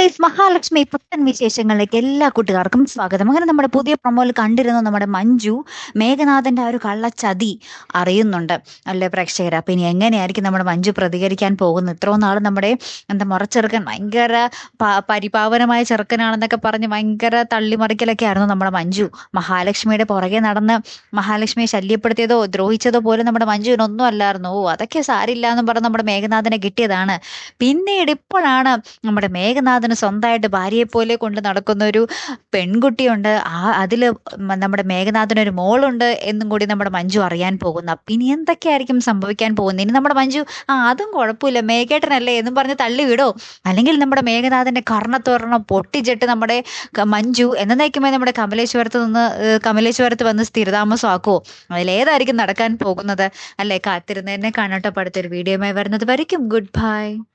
Guys Mahalakshmi പുത്തൻ വിശേഷങ്ങളിലേക്ക് എല്ലാ കൂട്ടുകാർക്കും സ്വാഗതം. അങ്ങനെ നമ്മുടെ പുതിയ പ്രൊമോയിൽ കണ്ടിരുന്നു നമ്മുടെ മഞ്ജു മേഘനാഥന്റെ ആ ഒരു കള്ളച്ചതി അറിയുന്നുണ്ട്. അല്ലേ പ്രേക്ഷകർ അപ്പൊ ഇനി എങ്ങനെയായിരിക്കും നമ്മുടെ മഞ്ജു പ്രതികരിക്കാൻ പോകുന്നത്? ഇത്രയും നാൾ നമ്മുടെ എന്താ മുറച്ചെറുക്കൻ ഭയങ്കര പരിപാവനമായ ചെറുക്കനാണെന്നൊക്കെ പറഞ്ഞ് ഭയങ്കര തള്ളിമറിക്കലൊക്കെ ആയിരുന്നു നമ്മുടെ മഞ്ജു. മഹാലക്ഷ്മിയുടെ പുറകെ നടന്ന് മഹാലക്ഷ്മിയെ ശല്യപ്പെടുത്തിയതോ ദ്രോഹിച്ചതോ പോലും നമ്മുടെ മഞ്ജുവിനൊന്നും അല്ലായിരുന്നു. ഓ അതൊക്കെ സാരില്ല എന്ന് പറഞ്ഞ് നമ്മുടെ മേഘനാഥനെ കിട്ടിയതാണ്. പിന്നീട് ഇപ്പോഴാണ് നമ്മുടെ മേഘനാഥന് സ്വന്തമായിട്ട് ഭാര്യയെ പോലെ കൊണ്ട് നടക്കുന്ന ഒരു പെൺകുട്ടിയുണ്ട്. ആ അതിൽ നമ്മുടെ മേഘനാഥനൊരു മോളുണ്ട് എന്നും കൂടി നമ്മുടെ മഞ്ജു അറിയാൻ പോകുന്നു. ഇനി എന്തൊക്കെയായിരിക്കും സംഭവിക്കാൻ പോകുന്നത്? ഇനി നമ്മുടെ മഞ്ജു ആ അതും കുഴപ്പമില്ല. മേഘേട്ടനല്ലേ എന്നും പറഞ്ഞ് തള്ളി വിടോ. അല്ലെങ്കിൽ നമ്മുടെ മേഘനാഥന്റെ കർണത്തോരണം പൊട്ടിച്ചിട്ട് നമ്മുടെ മഞ്ജു എന്നേക്കുമായി നമ്മുടെ കമലേശ്വരത്ത് നിന്ന് കമലേശ്വരത്ത് വന്ന് സ്ഥിരതാമസമാക്കുമോ അതിലേതായിരിക്കും നടക്കാൻ പോകുന്നത്? അല്ലേ? കാത്തിരുന്നതിനെ കാണട്ടെ. അടുത്തൊരു വീഡിയോയുമായി വരുന്നത് വരയ്ക്കും. Good bye.